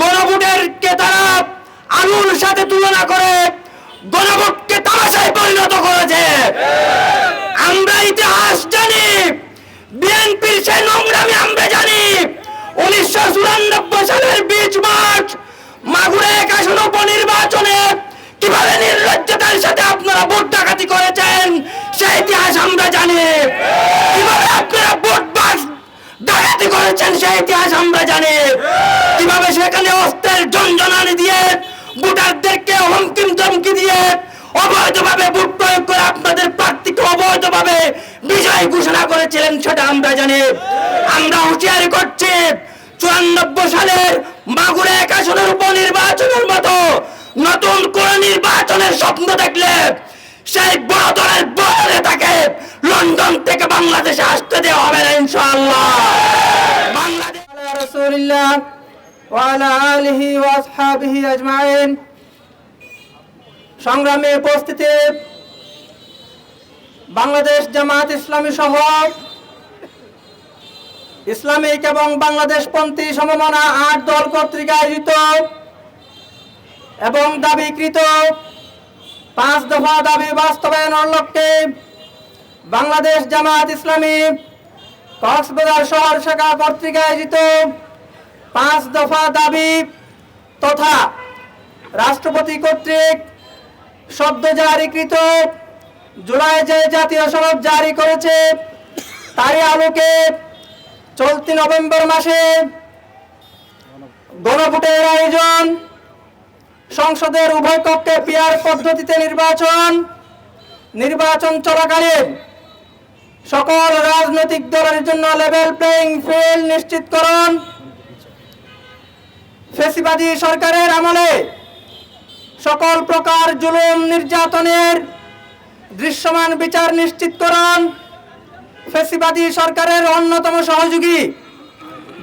গণভোটের কে তারা আলুর সাথে তুলনা করে গণভোটকে তামাশায় পরিণত করেছে। আমরা ইতিহাস জানি, বিএনপির সেই নোংরামি আমরা জানি। উনিশশো চুরানব্বই সালের বিশ মার্চ, মাগুরে এক আসন উপনির্বাচনে কীভাবে নির্লজ্জতার সাথে আপনারা ভোট ডাকাতি করেছেন, সেই ইতিহাস আমরা জানি। কীভাবে ডাকাতি করেছেন সেই ইতিহাস আমরা জানি। কীভাবে সেখানে অস্ত্রের জঞ্জনানি দিয়ে ভোটারদেরকে হুমকিম ধমকি দিয়ে অবৈধভাবে ভোট প্রয়োগ করে আপনাদের প্রার্থীকে অবৈধভাবে বিজয় ঘোষণা করেছিলেন সেটা আমরা জানি। আমরা হুঁশিয়ারি করছি, চুরানব্বই সালের মাগুরে এক আসনের উপনির্বাচনের মতো নতুন কোন নির্বাচনের স্বপ্ন দেখলে সেই বড় দলের বড় নেতাকে লন্ডন থেকে বাংলাদেশে আসতে দেওয়া হবে না, ইনশাআল্লাহ। বাংলাদেশ সংগ্রামে উপস্থিতি। বাংলাদেশ জামাত ইসলামী সহ ইসলামিক এবং বাংলাদেশ পন্থী সমমনা আট দল কর্তৃক আয়োজিত এবং দাবিকৃত পাঁচ দফা দাবি বাস্তবায়নের লক্ষ্যে বাংলাদেশ জামাত ইসলামী কক্সবাজার শহর শাখা কর্তৃক আয়োজিত পাঁচ দফা দাবি তথা রাষ্ট্রপতি কর্তৃক সদ্য জারিকৃত, জুলাই যে জাতীয় সনদ জারি করেছে, তারই আলোকে চলতি নভেম্বর মাসে গণভোটের আয়োজন, সংসদের উভয় কক্ষে পিয়ার পদ্ধতিতে নির্বাচন নির্বাচন চলাকালীন সকল রাজনৈতিক দলের জন্য লেভেল প্লেইং ফিল্ড নিশ্চিতকরণ ফেসিবাদী সরকারের আমলে সকল প্রকার জুলুম নির্যাতনের দৃশ্যমান বিচার নিশ্চিতকরণ ফেসিবাদী সরকারের অন্যতম সহযোগী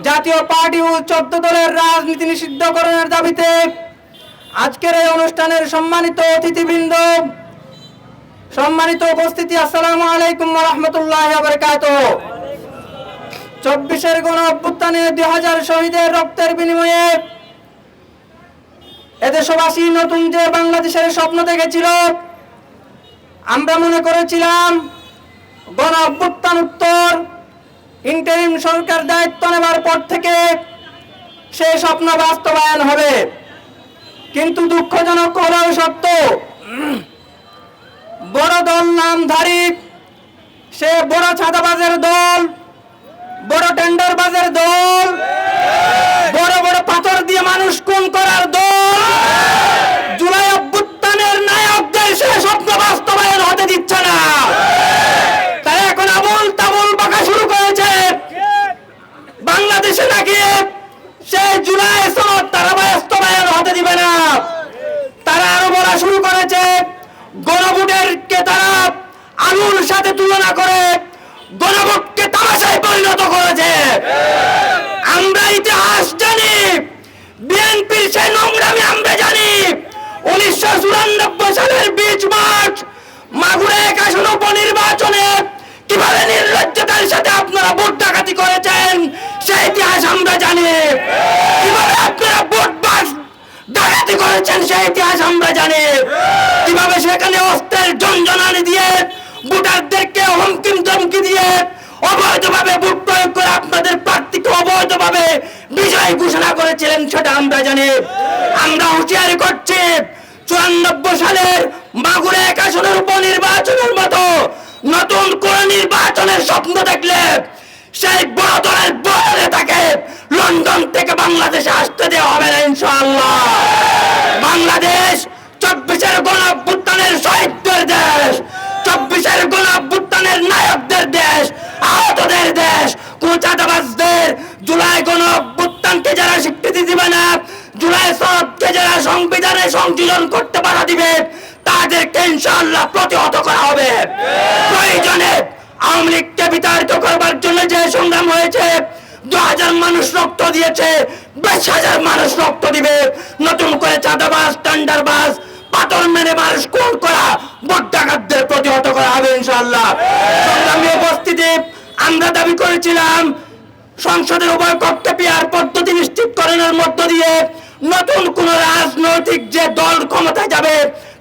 জাতীয় পার্টি ও চোদ্দ দলের রাজনীতি নিষিদ্ধকরণের দাবিতে আজকের এই অনুষ্ঠানের সম্মানিত অতিথিবৃন্দ সম্মানিত উপস্থিতি, আসসালামু আলাইকুম রহমতুল্লাহ বরকাত চব্বিশের গণ অভ্যুত্থানে দুই হাজার শহীদের রক্তের বিনিময়ে এদেশবাসী নতুন যে বাংলাদেশের স্বপ্ন দেখেছিল, আমরা মনে করেছিলাম গণ অভ্যুত্থান উত্তর ইন্টারিম সরকার দায়িত্ব নেবার পর থেকে সেই স্বপ্ন বাস্তবায়ন হবে। কিন্তু দুঃখজনক হলেও সত্য বড় দল নামধারী, সে বড় ছাদাবাজের দল, বড় টেন্ডারবাজের দল, বড় বড় পাথর দিয়ে মানুষ কোন করার দল জুলাই অভ্যুত্থানের নায়কদের সে স্বপ্ন বাস্তবায়ন হতে দিচ্ছে না তারা এখন আবুল তাবুল বাঁকা শুরু করেছে বাংলাদেশে নাকি সে জুলাই সনদ তারা বাস্তবায়ন হতে দিবে না তারা আরও বলা শুরু করেছে গণভোটের কে তারা আলুর সাথে তুলনা করে গণভোটকে তামাশায় পরিণত করেছে আমরা ইতিহাস জানি বিএনপির সেই নোংরামি আমরা জানি উনিশশো চুরানব্বই সালের বিশ মার্চ মাগুরে এক আসন উপনির্বাচনে কীভাবে নির্লজ্জতার সাথে আপনারা ভোট ডাকাতি করেছেন সেই ইতিহাস আমরা জানি। কীভাবে আপনারা ভোট বাস ডাকাতি করেছেন সেই ইতিহাস আমরা জানি। কীভাবে সেখানে অস্ত্রের জঞ্জনানি দিয়ে ভোটারদেরকে হুমকিম ধমকি দিয়ে অবৈধভাবে ভোট প্রয়োগ করে আপনাদের প্রার্থীকে অবৈধভাবে বিজয় ঘোষণা করেছিলেন, সেটা আমরা জানি। আমরা হুঁশিয়ারি করছি চুরানব্বই সালের মাগুরে এক আসনের উপনির্বাচনের মতো নতুন কোন নির্বাচনের স্বপ্ন দেখলে সেই বড় দলের বড় লন্ডন থেকে বাংলাদেশে আসতে দেওয়া হবে না, ইনশাআল্লাহ। বাংলাদেশ চব্বিশের গণ আওয়ামী লীগকে বিতাড়িত করবার জন্য যে সংগ্রাম হয়েছে দু হাজার মানুষ রক্ত দিয়েছে, বিশ হাজার মানুষ রক্ত দিবে। নতুন করে চাঁদাবাজ, টেন্ডারবাজ, পাথর মেরে মানুষ কোন করা ভোট প্রতিহত করা হবে ইনশাআল্লাহ। সংগ্রামী উপস্থিতি, আমরা দাবি করেছিলাম, সংসদের উভয় কক্ষে পিয়ার পদ্ধতি নিশ্চিতকরণের মধ্য দিয়ে নতুন কোন রাজনৈতিক যে দল ক্ষমতায় যাবে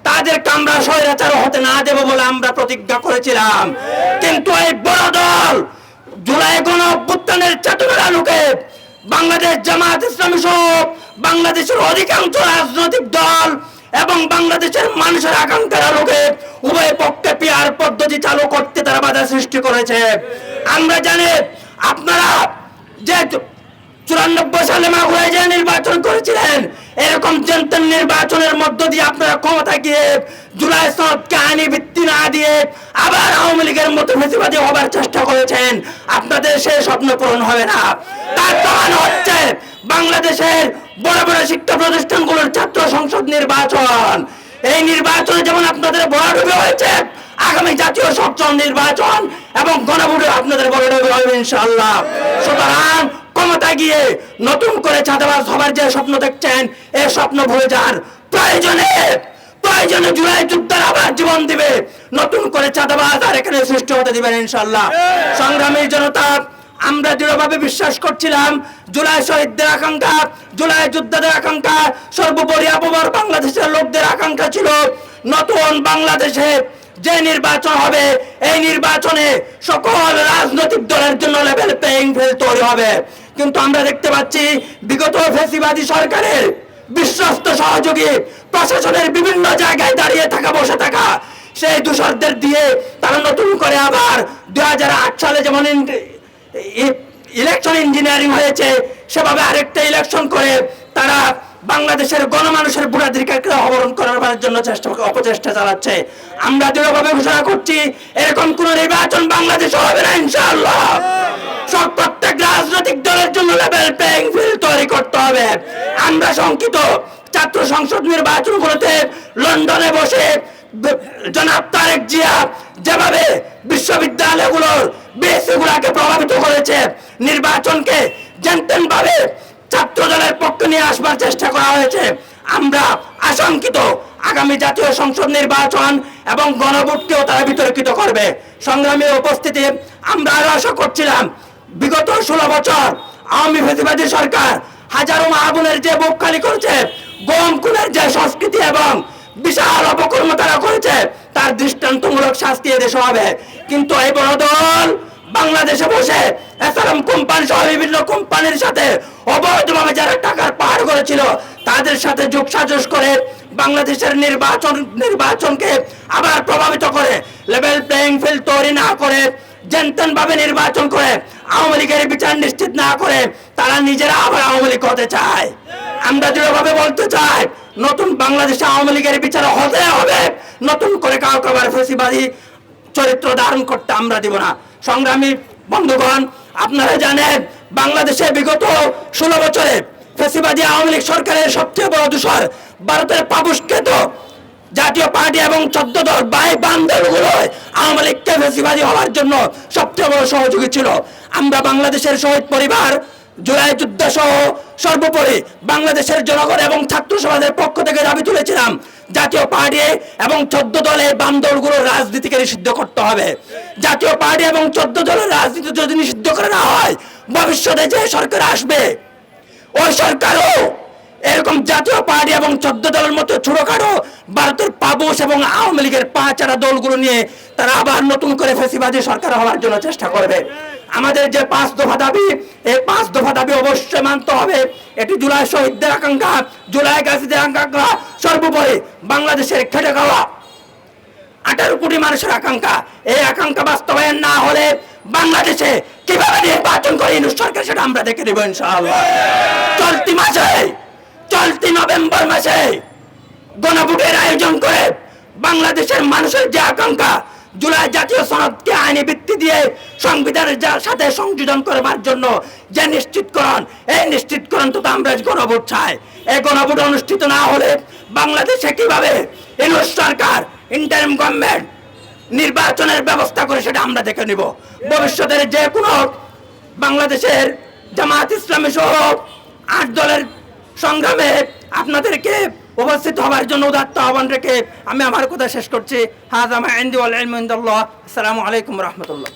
তাদেরকে আমরা স্বৈরাচার হতে না দেব বলে আমরা প্রতিজ্ঞা করেছিলাম। কিন্তু এই বড় দল জুলাই গণ অভ্যুত্থানের চেতনার আলোকে বাংলাদেশ জামাত ইসলামী সহ বাংলাদেশের অধিকাংশ রাজনৈতিক দল এবং বাংলাদেশের মানুষের আকাঙ্ক্ষার আলোকে উভয় পক্ষে পিয়ার পদ্ধতি চালু করতে তারা বাধা সৃষ্টি করেছে। আমরা জানি আপনারা যে চুরানব্বই সালে নির্বাচন নির্বাচনের আপনাদের স্বপ্ন পূরণ হবে না। তার হচ্ছে বাংলাদেশের বড় বড় শিক্ষা প্রতিষ্ঠানগুলোর ছাত্র সংসদ নির্বাচন। এই নির্বাচনে যেমন আপনাদের বড় হয়েছে, আগামী জাতীয় সংসদ নির্বাচন এবং গণভোটে আপনাদের বড় হবে ইনশাআল্লাহ। সুতরাং ক্ষমতা গিয়ে নতুন করে চাঁদাবাজ হবার যে স্বপ্ন দেখছেন এই স্বপ্ন ভুলে যান। প্রয়োজনে প্রয়োজনে জুলাই যুদ্ধের আবার জীবন দিবে। নতুন করে চাঁদাবাজ আর এখানে সৃষ্টি হতে দিবেন ইনশাল্লাহ সংগ্রামী জনতা, আমরা দৃঢ়ভাবে বিশ্বাস করছিলাম, জুলাই শহীদদের আকাঙ্ক্ষা, জুলাই যোদ্ধাদের আকাঙ্ক্ষা, সর্বোপরি আবহাওয়ার বাংলাদেশের লোকদের আকাঙ্ক্ষা ছিল। নতুন বাংলাদেশে যে নির্বাচন হবে, এই নির্বাচনে সকল রাজনৈতিক দলের জন্য লেভেল প্লেইং ফিল্ড তৈরি হবে। কিন্তু আমরা দেখতে পাচ্ছি বিগত ফেসিবাদী সরকারের বিশ্বস্ত সহযোগী প্রশাসনের বিভিন্ন জায়গায় দাঁড়িয়ে থাকা, বসে থাকা সেই দূষরদের দিয়ে তারা নতুন করে আবার দুই সালে যেমন ইলেকশন ইঞ্জিনিয়ারিং হয়েছে, সেভাবে আরেকটা ইলেকশন করে তারা বাংলাদেশের গণমানুষের ভোটাধিকারকে অবরণ করার জন্য চেষ্টা, অপচেষ্টা চালাচ্ছে। আমরা দৃঢ়ভাবে ঘোষণা করছি, এরকম কোন নির্বাচন বাংলাদেশে হবে না, ইনশাআল্লাহ। সব প্রত্যেক রাজনৈতিক দলের জন্য লেভেল প্লেইং ফিল্ড তৈরি করতে হবে। আমরা শঙ্কিত। ছাত্র সংসদ নির্বাচনগুলোতে লন্ডনে বসে জনাব তারেক জিয়া যেভাবে বিশ্ববিদ্যালয়গুলোর বিএসসি প্রভাবিত করেছে, নির্বাচনকে জানতেন ভাবে ছাত্র দলের পক্ষে নিয়ে আসবার চেষ্টা করা হয়েছে। আমরা আশঙ্কিত। আগামী জাতীয় সংসদ নির্বাচন এবং গণভোটকেও তারা বিতর্কিত করবে। সংগ্রামী উপস্থিতি, আমরা আরও আশা করছিলাম বিগত ষোলো বছর আওয়ামী ফেসিবাদী সরকার হাজারো মাহবুনের যে বুক খালি করেছে, গম খুনের যে সংস্কৃতি এবং বিশাল অপকর্ম তারা করেছে, তার দৃষ্টান্তমূলক শাস্তি এদেশে হবে। কিন্তু এই বড় দল বাংলাদেশে বসে এসআরএম কোম্পানি সহ বিভিন্ন কোম্পানির সাথে অবৈধভাবে যারা টাকার পাহাড় করেছিল, তাদের সাথে যোগ সাজস করে বাংলাদেশের নির্বাচন, নির্বাচনকে আবার প্রভাবিত করে লেভেল প্লেইং ফিল্ড তৈরি না করে জেনতেন ভাবে নির্বাচন করে, আওয়ামী লীগের বিচার নিশ্চিত না করে, তারা নিজেরা আবার আওয়ামী লীগ হতে চায়। আমরা দৃঢ়ভাবে বলতে চাই, নতুন বাংলাদেশে আওয়ামী লীগের বিচার হতে হবে, নতুন করে কাউকে আবার ফেসিবাদী চরিত্র ধারণ করতে আমরা দিব না। সংগ্রামী বন্ধুগণ, আপনারা জানেন, বাংলাদেশে বিগত ষোলো বছরে ফেসিবাদী আওয়ামী লীগ সরকারের সবচেয়ে বড় দূষর ভারতের পাবুষ্কৃত জাতীয় পার্টি এবং চোদ্দ দল বাই বান্ধবগুলো আওয়ামী লীগকে ফেসিবাদী হওয়ার জন্য সবচেয়ে বড় সহযোগী ছিল। আমরা বাংলাদেশের শহীদ পরিবার, জুলাই যুদ্ধ সহ সর্বোপরি বাংলাদেশের জনগণ এবং ছাত্র সমাজের পক্ষ থেকে দাবি তুলেছিলাম, জাতীয় পার্টি এবং চোদ্দ দলের বান্দরগুলো রাজনীতিকে নিষিদ্ধ করতে হবে। জাতীয় পার্টি এবং চোদ্দ দলের রাজনীতি যদি নিষিদ্ধ করে না হয়, ভবিষ্যতে যে সরকার আসবে, ওই সরকারও এরকম জাতীয় পার্টি এবং চোদ্দ দলের মতো ছোটখাটো ভারতের পাবুস এবং আওয়ামী লীগের পাঁচারা দলগুলো নিয়ে তারা আবার নতুন করে ফেসিবাদী সরকার হওয়ার জন্য চেষ্টা করবে। আমাদের যে পাঁচ দফা দাবি, এই পাঁচ দফা দাবি অবশ্যই মানতে হবে। এটি জুলাই শহীদদের আকাঙ্ক্ষা, জুলাই গাছীদের আকাঙ্ক্ষা, সর্বোপরি বাংলাদেশের খেটে খাওয়া। আঠারো কোটি মানুষের আকাঙ্ক্ষা। এই আকাঙ্ক্ষা বাস্তবায়ন না হলে বাংলাদেশে কীভাবে নির্বাচন করে সরকার, সেটা আমরা দেখে দেবো ইনশাআল্লাহ। চলতি মাসে চলতি নভেম্বর মাসে গণভোটের আয়োজন করে বাংলাদেশের মানুষের যে আকাঙ্ক্ষা, জুলাই জাতীয় সনদকে আইনি ভিত্তি দিয়ে সংবিধানের সাথে সংযোজন করবার জন্য যে নিশ্চিতকরণ, এই নিশ্চিতকরণ তো আমরা গণভোট চাই এই গণভোট অনুষ্ঠিত না হলে বাংলাদেশে কীভাবে ইউনুস সরকার ইন্টারিম গভর্নমেন্ট নির্বাচনের ব্যবস্থা করে সেটা আমরা দেখে নিব। ভবিষ্যতের যে কোনো বাংলাদেশের জামাত ইসলামী সহ আট দলের সংগ্রামে আপনাদেরকে উপস্থিত হওয়ার জন্য উদাত্ত আহ্বান রেখে আমি আমার কথা শেষ করছি। হাজামা ইন্দি ওয়াল ইলমু ইনদাল্লাহ। আসসালামু আলাইকুম রহমতুল্লাহ।